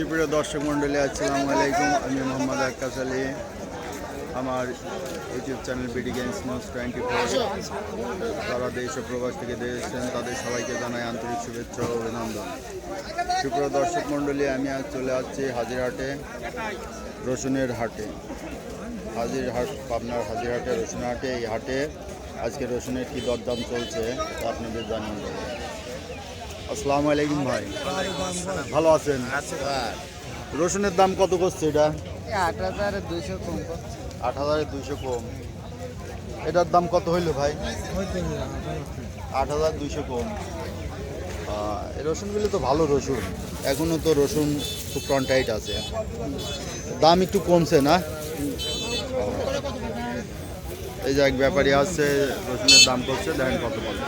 সুপ্রিয় দর্শক মণ্ডলী, আসসালামু আলাইকুম। আমি মোহাম্মদ আক্কাস আলী। আমার YouTube channel BD games news twenty four. তারা দেশ ও প্রবাস থেকে দেখছেন তাদের সবাইকে জানাই আন্তরিক শুভেচ্ছা ও অভিনন্দন। সুপ্রিয় দর্শক মণ্ডলী, আমি আজ চলে আসছি হাজিরহাটে, রসুনের হাটে। হাজিরহাট, পাবনার হাজিরহাটে রসুন হাটে। এই হাটে আজকে রসুনের কী দরদাম চলছে, তা আপনাদের জানিয়ে দেবো। আসসালামু আলাইকুম ভাই। ভালো আছেন? রসুনের দাম কত করছে এটা? আট হাজার দুইশো কম আট হাজারের দুইশো কম। এটার দাম কত হইল ভাই? আট হাজার দুইশো কম। এই রসুনগুলো তো ভালো রসুন। এখনও তো রসুন খুব টাইট আছে। দাম একটু কমছে না? এই যে এক ব্যাপারী আছে রসুনের দাম করছে দেখেন কত বলে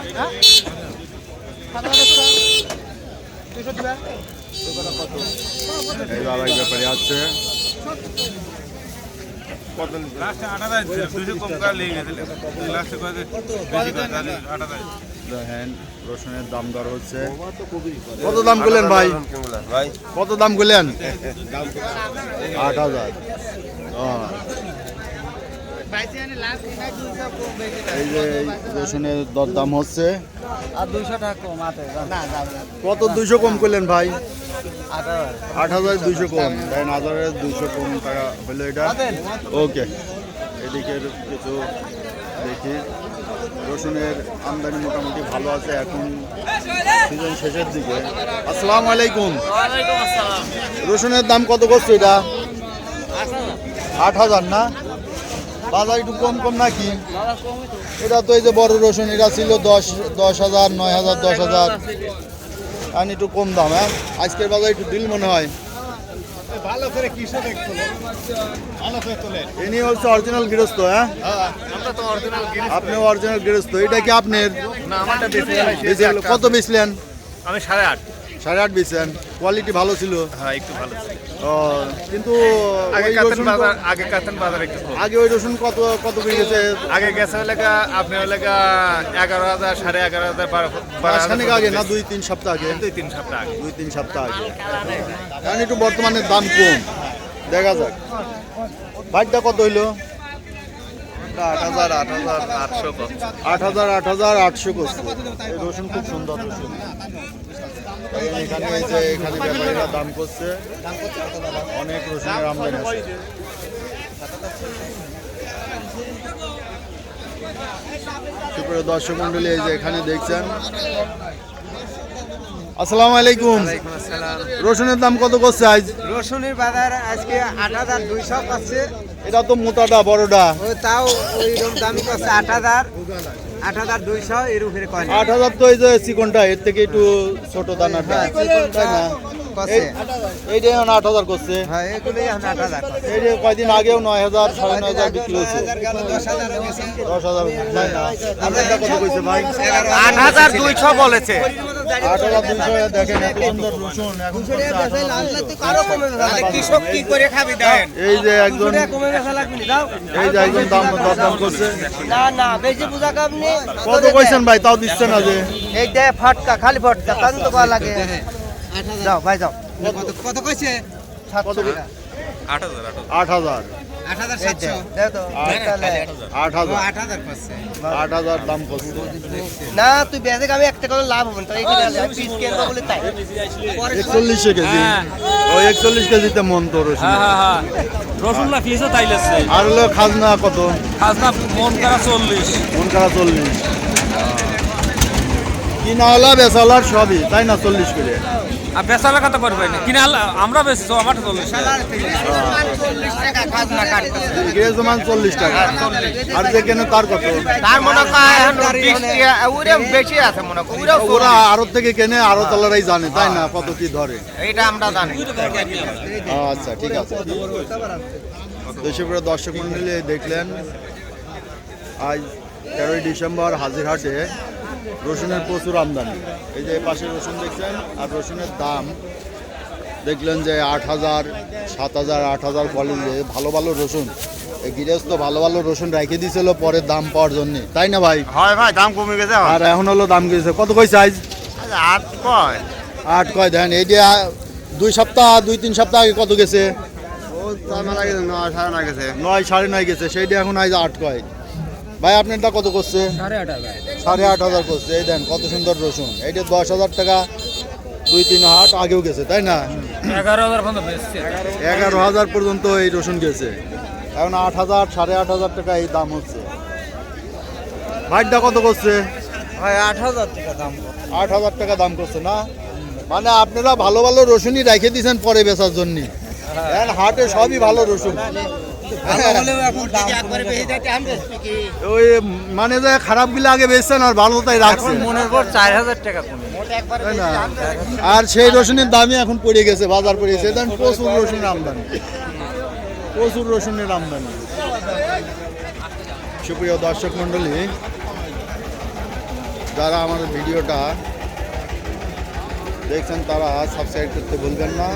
এই আছে রসুনের দাম দর হচ্ছে কত দাম করলেন ভাই? ভাই? কত দাম করলেন? আট হাজার। এই যে রসুনের দর দাম হচ্ছে। আর দুইশো টাকা কম আটে না কত দুইশো কম করলেন ভাই? আট হাজার দুইশো কম। দেখেন হাজারের দুইশো কম টাকা হলো এটা। ওকে। এদিকে কিছু দেখি। রসুনের আমদানি মোটামুটি ভালো আছে এখন সিজন শেষের দিকে। আসসালামু আলাইকুম। রসুনের দাম কত করছে এটা? আট হাজার না? বাজার একটু কম কম নাকি? এটা তো এই যে বড় রসুন এটা ছিল দশ দশ হাজার নয় হাজার দশ হাজার। আর একটু কম দাম হ্যাঁ? আজকের বাজার একটু দিল মনে হয়। ভালো করে কৃষক একটু ভালো করে তোলে। ইনি হচ্ছে অরিজিনাল গৃহস্থ হ্যাঁ? আমরা তো অরিজিনাল আপনি অরিজিনাল গৃহস্থ এটা কি আপনার? না আমারটা বেশি বেশি কত বেচলেন? আমি সাড়ে আট। সাড়ে আট বেচলেন কোয়ালিটি ভালো ছিল। হ্যাঁ একটু ভালো ও, কিন্তু আগে কাতেন বাজার আগে কাতেন বাজার একটু আগে ওই রসুন কত কত বেড়ে গেছে আগে গেছে লেগা আপনি লেগা এগারো হাজার সাড়ে এগারো হাজার বারো বারো আগে না দুই তিন সপ্তাহ আগে? দুই তিন সপ্তাহ আগে। দুই তিন সপ্তাহ আগে। কারণ একটু বর্তমানে দাম কম। দেখা যাক। ভাইটা কত হইল? আট হাজার আট হাজার আটশো আট হাজার আট হাজার আটশো রসুন খুব সুন্দর রসুন। এখানে এই যে এখানে ব্যাপারীরা দাম করছে অনেক রসুনের আমদানি আছে। সুপ্রিয় দর্শক মন্ডলী এই যে এখানে দেখছেন। আসসালামু আলাইকুম। রসুনের দাম কত করছে আজ? রসুনের বাজার আজকে আট হাজার দুইশো পাচ্ছে। এটা তো মোটাটা বড়টা। তাও ওইরকম দামি করছে আট হাজার। আট হাজার দুইশো এর উপরে কয় আট হাজার তো এই যে চিকনটা এর থেকে একটু ছোট দানাটা হ্যাঁ, চিকনটা তাই না? এইটাই এখন আট হাজার করছে। হ্যাঁ এগুলোই এখন আট হাজার করছে। এই যে কয়দিন আগেও নয় হাজার সাড়ে নয় হাজার বিক্রি হয়েছে। দশ হাজার কত কইছে ভাই? আট হাজার দুইশো বলেছে। না। না কত কইছেন ভাই? তাও দিচ্ছেন না যে। এই যে ফাটকা খালি ফাটকা তান তো লাগে। যাও ভাই যাও। কত কইছে? 7000 8000 না তুই বেঁচে আমি একটা কোনো লাভ হবে না তাই এখানে পিস কেনবো বলে তাই। একচল্লিশে কেজি। ওই একচল্লিশ কেজিতে মন রসুন। হ্যাঁ হ্যাঁ না ফিসও তাই লাগছে আর হলো খাজনা কত? খাজনা মন করা চল্লিশ। মন করা চল্লিশ। কিনাওয়ালা বেচালার সবই তাই না চল্লিশ করে? আর বেচালা কথা করবে না। কিনে আমরা বেচছো আমার চল্লিশ গ্রেজমান চল্লিশ টাকা। আর যে কেন তার কত? তার মনে হয় বেশি আছে মনে করি ওরা আড়ত থেকে কেনে তলারাই জানে তাই না? কত কি ধরে? এইটা আমরা জানি। আচ্ছা ঠিক আছে। দেশে দর্শক মন্ডলী দেখলেন আজ তেরোই ডিসেম্বর হাজিরহাটে রসুনের প্রচুর আমদানি। এই যে পাশে রসুন দেখছেন আর রসুনের দাম দেখলেন যে আট হাজার সাত হাজার আট হাজার কোয়ালিটি। ভালো ভালো রসুন এই গৃহস্থ ভালো ভালো রসুন রেখে দিয়েছিল পরে দাম পাওয়ার জন্য। তাই না ভাই? হয় ভাই দাম কমে গেছে আর এখন হলো দাম গেছে কত কই সাইজ আট কয়? আট কয় দেন এই যে দুই সপ্তাহ দুই তিন সপ্তাহ আগে কত গেছে? নয় সাড়ে নয় গেছে। নয় সাড়ে নয় গেছে সেইটা এখন আজ আট কয়। ভাই আপনারটা কত করছে? সাড়ে আট হাজার। করছে। এই দেন কত সুন্দর রসুন। এইটা দশ হাজার টাকা দুই তিন হাট আগেও গেছে তাই না? এগারো হাজার পর্যন্ত এই রসুন গেছে। এখন আট হাজার সাড়ে আট হাজার টাকা এই দাম হচ্ছে। ভাইটা কত করছে? ভাই আট হাজার টাকা দাম আট হাজার টাকা দাম করছে না? মানে আপনারা ভালো ভালো রসুনই রেখে দিয়েছেন পরে বেচার জন্য। এখন হাটে সবই ভালো রসুন। ওই মানে যে খারাপগুলো আগে বেচছেন আর ভালো তাই রাখছেন মনের পর চার হাজার টাকা কমে। তাই না? আর সেই রসুনের দামই এখন পড়ে গেছে বাজার পড়ে গেছে। দেন প্রচুর রসুনের আমদানি। প্রচুর রসুনের আমদানি। সুপ্রিয় দর্শক মণ্ডলী যারা আমাদের ভিডিওটা দেখছেন তারা সাবস্ক্রাইব করতে ভুলবেন না।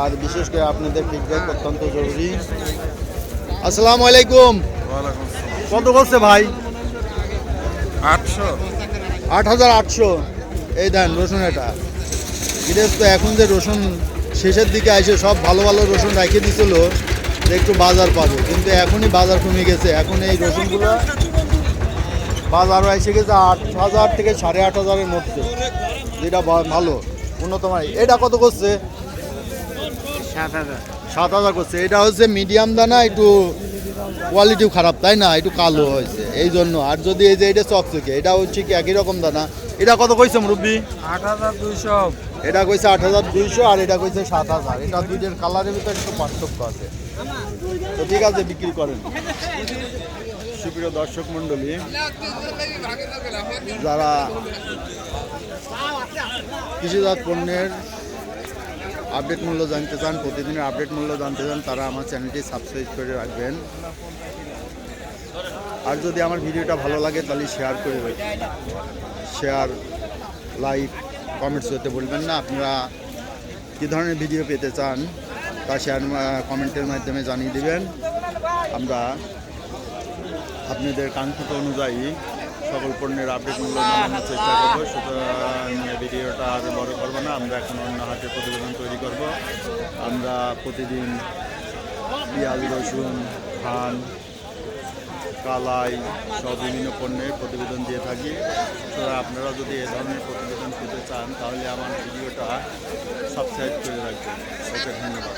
আর বিশেষ করে আপনাদের ফিডব্যাক অত্যন্ত জরুরি। আসসালামু আলাইকুম। কত করছে ভাই? আটশো। আট হাজার আটশো। এই দেন রসুন এটা। বিদেশ তো এখন যে রসুন শেষের দিকে এসে সব ভালো ভালো রসুন রেখে দিছিল যে একটু বাজার পাবে। কিন্তু এখনই বাজার কমে গেছে। এখন এই রসুনগুলো বাজারও এসে গেছে আট হাজার থেকে সাড়ে আট হাজারের মধ্যে যেটা ভালো উন্নত মানের। এটা কত করছে? সাত হাজার। করছে। এটা হচ্ছে মিডিয়াম দানা একটু কোয়ালিটিও খারাপ তাই না? একটু কালো হয়েছে। এই জন্য। আর যদি এই যে এটা চকচকে এটা হচ্ছে কি একই রকম দানা? এটা কত কইছে মুরব্বী? আট হাজার দুইশো। এটা কইছে আট হাজার দুইশো আর এটা কইছে সাত হাজার। এটা দুইটার কালারের ভিতরে একটু পার্থক্য আছে। তো ঠিক আছে বিক্রি করেন। সুপ্রিয় দর্শক মণ্ডলী যারা কৃষিজাত পণ্যের আপডেট মূল্য জানতে চান, প্রতিদিনের আপডেট মূল্য জানতে চান, তারা আমার চ্যানেলটি সাবস্ক্রাইব করে রাখবেন। আর যদি আমার ভিডিওটা ভালো লাগে, তাহলে শেয়ার করে শেয়ার লাইক কমেন্টস করতে বলবেন না। আপনারা কী ধরনের ভিডিও পেতে চান, তা শেয়ার কমেন্টের মাধ্যমে জানিয়ে দেবেন। আমরা আপনাদের কাঙ্ক্ষিত অনুযায়ী সকল পণ্যের আপডেট মূল্য জানানোর চেষ্টা করব। সুতরাং ভিডিওটা আর বড় করব না, আমরা এখন অন্য হাতে প্রতিবেদন তৈরি করব। আমরা প্রতিদিন পেঁয়াজ, রসুন, ধান, কালাই সব বিভিন্ন পণ্যের প্রতিবেদন দিয়ে থাকি। সুতরাং আপনারা যদি এ ধরনের প্রতিবেদন পেতে চান, তাহলে আমার ভিডিওটা সাবস্ক্রাইব করে রাখবেন। ওকে, ধন্যবাদ।